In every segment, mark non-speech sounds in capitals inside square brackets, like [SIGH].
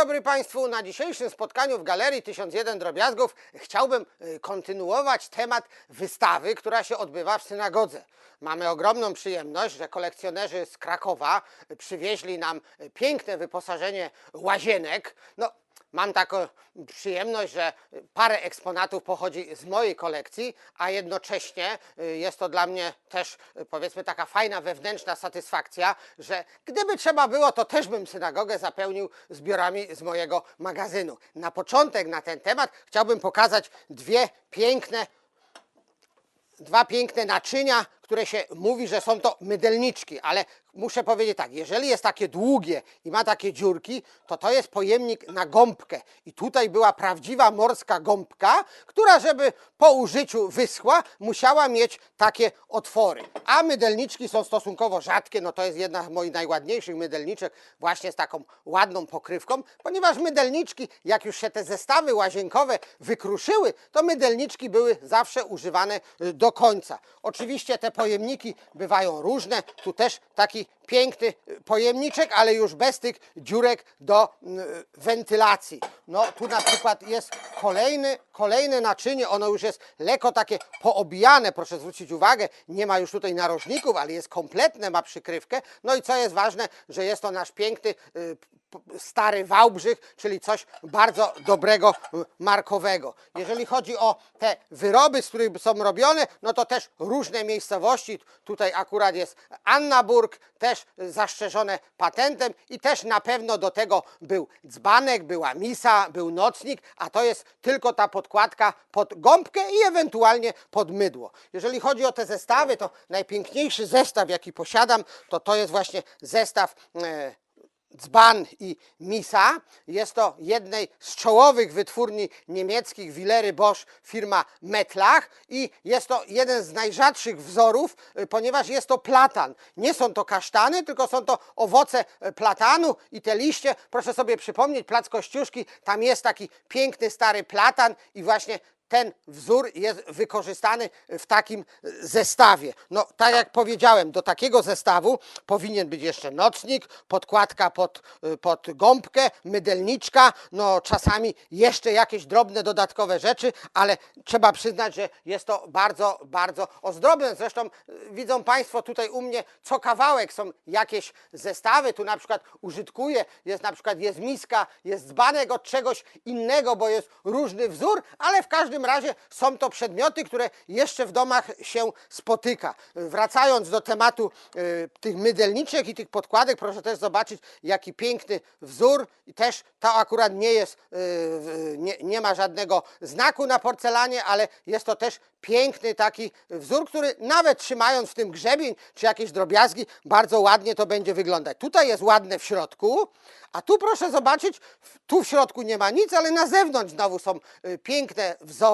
dobry Państwu. Na dzisiejszym spotkaniu w Galerii 1001 Drobiazgów chciałbym y, kontynuować temat wystawy, która się odbywa w synagodze. Mamy ogromną przyjemność, że kolekcjonerzy z Krakowa y, przywieźli nam y, piękne wyposażenie łazienek. No, Mam taką przyjemność, że parę eksponatów pochodzi z mojej kolekcji, a jednocześnie y, jest to dla mnie też y, powiedzmy taka fajna wewnętrzna satysfakcja, że gdyby trzeba było, to też bym synagogę zapełnił zbiorami z mojego magazynu. Na początek na ten temat chciałbym pokazać dwie piękne dwa piękne naczynia, które się mówi, że są to mydelniczki, ale muszę powiedzieć tak, jeżeli jest takie długie i ma takie dziurki, to to jest pojemnik na gąbkę. I tutaj była prawdziwa morska gąbka, która żeby po użyciu wyschła, musiała mieć takie otwory. A mydelniczki są stosunkowo rzadkie, no to jest jedna z moich najładniejszych mydelniczek, właśnie z taką ładną pokrywką, ponieważ mydelniczki, jak już się te zestawy łazienkowe wykruszyły, to mydelniczki były zawsze używane do końca. Oczywiście te pojemniki bywają różne, tu też taki piękny y, pojemniczek, ale już bez tych dziurek do y, wentylacji. No tu na przykład jest kolejny, kolejne naczynie, ono już jest lekko takie poobijane, proszę zwrócić uwagę, nie ma już tutaj narożników, ale jest kompletne, ma przykrywkę. No i co jest ważne, że jest to nasz piękny y, stary Wałbrzych, czyli coś bardzo dobrego, y, markowego. Jeżeli chodzi o te wyroby, z których są robione, no to też różne miejscowości. Tutaj akurat jest Annaburg, też zastrzeżone patentem i też na pewno do tego był dzbanek, była misa, był nocnik, a to jest tylko ta podkładka pod gąbkę i ewentualnie pod mydło. Jeżeli chodzi o te zestawy, to najpiękniejszy zestaw, jaki posiadam, to to jest właśnie zestaw e, dzban i misa. Jest to jednej z czołowych wytwórni niemieckich Willery Bosch firma Metlach i jest to jeden z najrzadszych wzorów, y, ponieważ jest to platan. Nie są to kasztany, tylko są to owoce y, platanu i te liście, proszę sobie przypomnieć, plac Kościuszki, tam jest taki piękny stary platan i właśnie ten wzór jest wykorzystany w takim zestawie. No, tak jak powiedziałem, do takiego zestawu powinien być jeszcze nocnik, podkładka pod, pod gąbkę, mydelniczka, no czasami jeszcze jakieś drobne dodatkowe rzeczy, ale trzeba przyznać, że jest to bardzo, bardzo ozdrobne. Zresztą y, widzą Państwo tutaj u mnie co kawałek są jakieś zestawy. Tu na przykład użytkuję, jest na przykład jest miska, jest dzbanek od czegoś innego, bo jest różny wzór, ale w każdym razie są to przedmioty, które jeszcze w domach się spotyka. Wracając do tematu y, tych mydelniczek i tych podkładek, proszę też zobaczyć, jaki piękny wzór i też to akurat nie jest, y, nie, nie ma żadnego znaku na porcelanie, ale jest to też piękny taki wzór, który nawet trzymając w tym grzebień czy jakieś drobiazgi, bardzo ładnie to będzie wyglądać. Tutaj jest ładne w środku, a tu proszę zobaczyć, tu w środku nie ma nic, ale na zewnątrz znowu są y, piękne wzory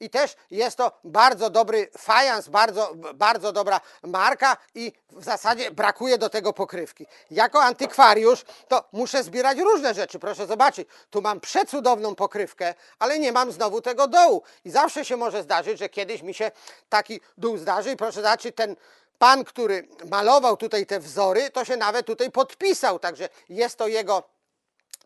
i też jest to bardzo dobry fajans, bardzo, bardzo dobra marka i w zasadzie brakuje do tego pokrywki. Jako antykwariusz to muszę zbierać różne rzeczy. Proszę zobaczyć, tu mam przecudowną pokrywkę, ale nie mam znowu tego dołu. I zawsze się może zdarzyć, że kiedyś mi się taki dół zdarzy i proszę zobaczyć, ten pan, który malował tutaj te wzory, to się nawet tutaj podpisał, także jest to jego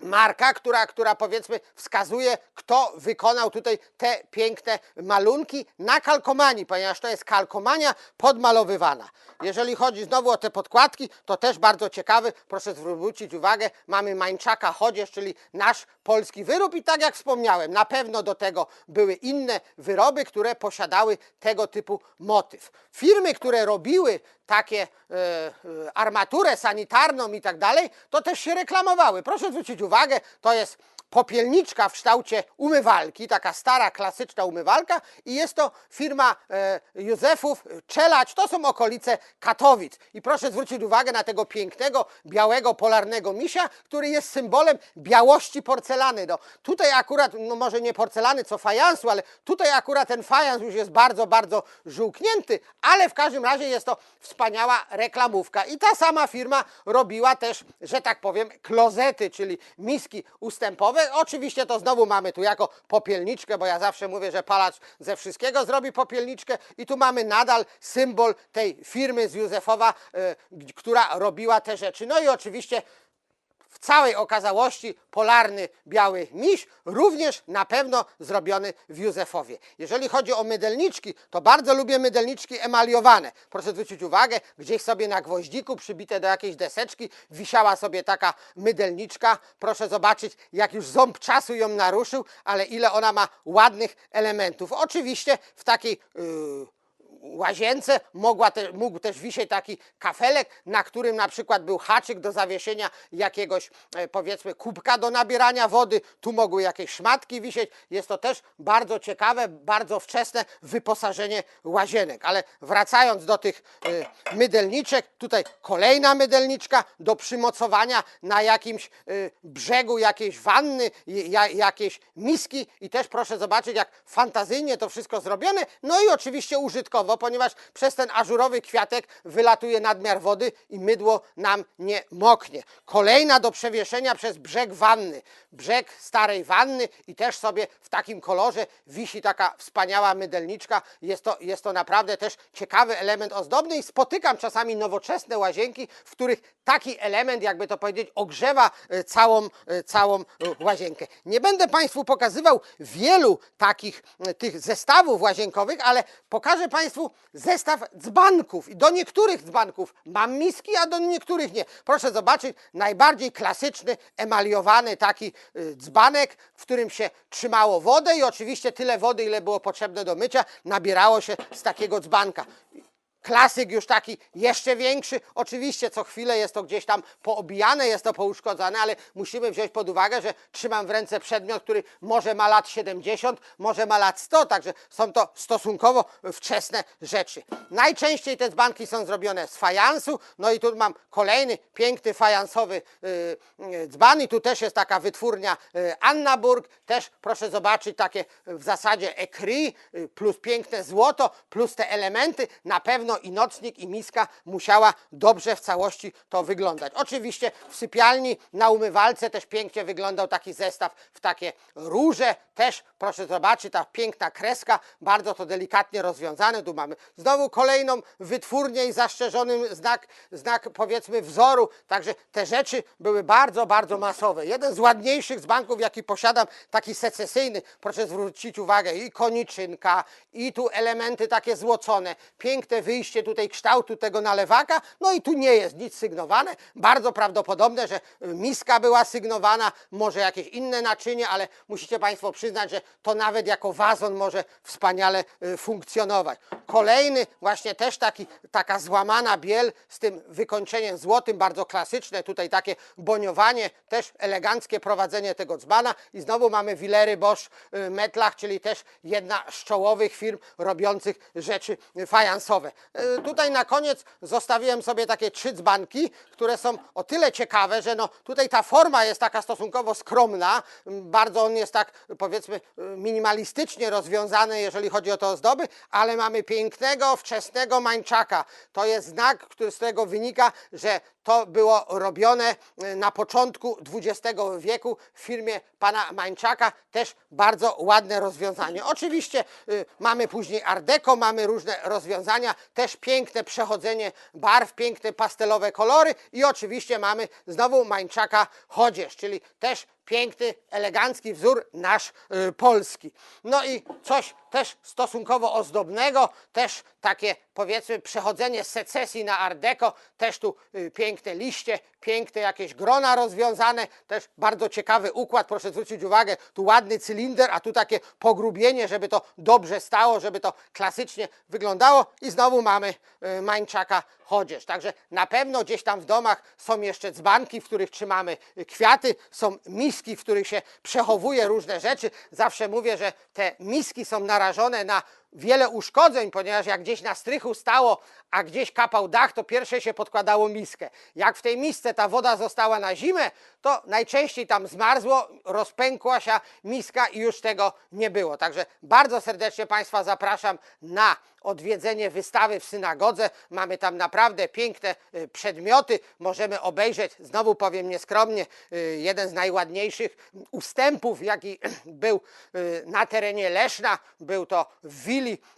marka, która, która powiedzmy wskazuje, kto wykonał tutaj te piękne malunki na kalkomanii, ponieważ to jest kalkomania podmalowywana. Jeżeli chodzi znowu o te podkładki, to też bardzo ciekawy, proszę zwrócić uwagę, mamy mańczaka chodzież, czyli nasz polski wyrób i tak jak wspomniałem, na pewno do tego były inne wyroby, które posiadały tego typu motyw. Firmy, które robiły takie e, e, armaturę sanitarną i tak dalej, to też się reklamowały. Proszę zwrócić uwagę, to jest popielniczka w kształcie umywalki, taka stara, klasyczna umywalka i jest to firma e, Józefów Czelać, to są okolice Katowic. I proszę zwrócić uwagę na tego pięknego, białego, polarnego misia, który jest symbolem białości porcelany. No, tutaj akurat, no może nie porcelany, co fajansu, ale tutaj akurat ten fajans już jest bardzo, bardzo żółknięty, ale w każdym razie jest to wspaniała reklamówka. I ta sama firma robiła też, że tak powiem, klozety, czyli miski ustępowe. Oczywiście to znowu mamy tu jako popielniczkę, bo ja zawsze mówię, że palacz ze wszystkiego zrobi popielniczkę i tu mamy nadal symbol tej firmy z Józefowa, g- która robiła te rzeczy. No i oczywiście w całej okazałości polarny biały miś, również na pewno zrobiony w Józefowie. Jeżeli chodzi o mydelniczki, to bardzo lubię mydelniczki emaliowane. Proszę zwrócić uwagę, gdzieś sobie na gwoździku przybite do jakiejś deseczki wisiała sobie taka mydelniczka. Proszę zobaczyć, jak już ząb czasu ją naruszył, ale ile ona ma ładnych elementów. Oczywiście w takiej yy, łazience mogła te, mógł też wisieć taki kafelek, na którym na przykład był haczyk do zawieszenia jakiegoś e, powiedzmy kubka do nabierania wody, tu mogły jakieś szmatki wisieć. Jest to też bardzo ciekawe, bardzo wczesne wyposażenie łazienek. Ale wracając do tych e, mydelniczek, tutaj kolejna mydelniczka do przymocowania na jakimś e, brzegu jakiejś wanny, ja, jakiejś miski i też proszę zobaczyć, jak fantazyjnie to wszystko zrobione, no i oczywiście użytkowo, ponieważ przez ten ażurowy kwiatek wylatuje nadmiar wody i mydło nam nie moknie. Kolejna do przewieszenia przez brzeg wanny, brzeg starej wanny i też sobie w takim kolorze wisi taka wspaniała mydelniczka. Jest to, jest to naprawdę też ciekawy element ozdobny i spotykam czasami nowoczesne łazienki, w których taki element, jakby to powiedzieć, ogrzewa e, całą, e, całą e, łazienkę. Nie będę Państwu pokazywał wielu takich tych zestawów łazienkowych, ale pokażę Państwu zestaw dzbanków. I do niektórych dzbanków mam miski, a do niektórych nie. Proszę zobaczyć, najbardziej klasyczny, emaliowany taki dzbanek, w którym się trzymało wodę i oczywiście tyle wody, ile było potrzebne do mycia, nabierało się z takiego dzbanka. Klasyk już taki jeszcze większy. Oczywiście co chwilę jest to gdzieś tam poobijane, jest to pouszkodzane, ale musimy wziąć pod uwagę, że trzymam w ręce przedmiot, który może ma lat 70, może ma lat 100, także są to stosunkowo wczesne rzeczy. Najczęściej te dzbanki są zrobione z fajansu, no i tu mam kolejny piękny fajansowy yy, dzban i tu też jest taka wytwórnia yy, Annaburg, też proszę zobaczyć takie w zasadzie ekry, yy, plus piękne złoto, plus te elementy, na pewno i nocnik, i miska musiała dobrze w całości to wyglądać. Oczywiście w sypialni na umywalce też pięknie wyglądał taki zestaw w takie róże. Też proszę zobaczyć, ta piękna kreska, bardzo to delikatnie rozwiązane. Tu mamy znowu kolejną wytwórnię i zastrzeżony znak, znak powiedzmy wzoru. Także te rzeczy były bardzo, bardzo masowe. Jeden z ładniejszych z banków, jaki posiadam, taki secesyjny, proszę zwrócić uwagę, i koniczynka, i tu elementy takie złocone, piękne wyjście wyjście tutaj kształtu tego nalewaka, no i tu nie jest nic sygnowane. Bardzo prawdopodobne, że miska była sygnowana, może jakieś inne naczynie, ale musicie Państwo przyznać, że to nawet jako wazon może wspaniale y, funkcjonować. Kolejny, właśnie też taki, taka złamana biel z tym wykończeniem złotym, bardzo klasyczne, tutaj takie boniowanie, też eleganckie prowadzenie tego dzbana i znowu mamy Willery Bosch y, Metlach, czyli też jedna z czołowych firm robiących rzeczy fajansowe. E, tutaj na koniec zostawiłem sobie takie trzy dzbanki, które są o tyle ciekawe, że no tutaj ta forma jest taka stosunkowo skromna, bardzo on jest tak powiedzmy e, minimalistycznie rozwiązany, jeżeli chodzi o te ozdoby, ale mamy pięknego, wczesnego mańczaka. To jest znak, który z tego wynika, że to było robione e, na początku XX wieku w firmie pana Mańczaka. Też bardzo ładne rozwiązanie. Oczywiście y, mamy później Art Deco, mamy różne rozwiązania, też piękne przechodzenie barw, piękne pastelowe kolory i oczywiście mamy znowu Mańczaka Chodzież, czyli też piękny, elegancki wzór nasz y, polski. No i coś też stosunkowo ozdobnego, też takie powiedzmy przechodzenie z secesji na art deco, też tu y, piękne liście, piękne jakieś grona rozwiązane, też bardzo ciekawy układ, proszę zwrócić uwagę, tu ładny cylinder, a tu takie pogrubienie, żeby to dobrze stało, żeby to klasycznie wyglądało i znowu mamy y, Mańczaka chodzież. Także na pewno gdzieś tam w domach są jeszcze dzbanki, w których trzymamy y, kwiaty, są miski, w których się przechowuje różne rzeczy. Zawsze mówię, że te miski są narażone na wiele uszkodzeń, ponieważ jak gdzieś na strychu stało, a gdzieś kapał dach, to pierwsze się podkładało miskę. Jak w tej misce ta woda została na zimę, to najczęściej tam zmarzło, rozpękła się miska i już tego nie było. Także bardzo serdecznie Państwa zapraszam na odwiedzenie wystawy w synagodze. Mamy tam naprawdę piękne y, przedmioty. Możemy obejrzeć, znowu powiem nieskromnie, y, jeden z najładniejszych ustępów, jaki [CLEARS THROAT] był y, na terenie Leszna. Był to w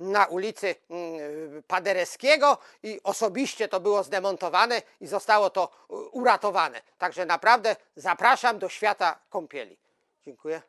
na ulicy mm, Paderewskiego i osobiście to było zdemontowane i zostało to y, uratowane. Także naprawdę zapraszam do świata kąpieli. Dziękuję.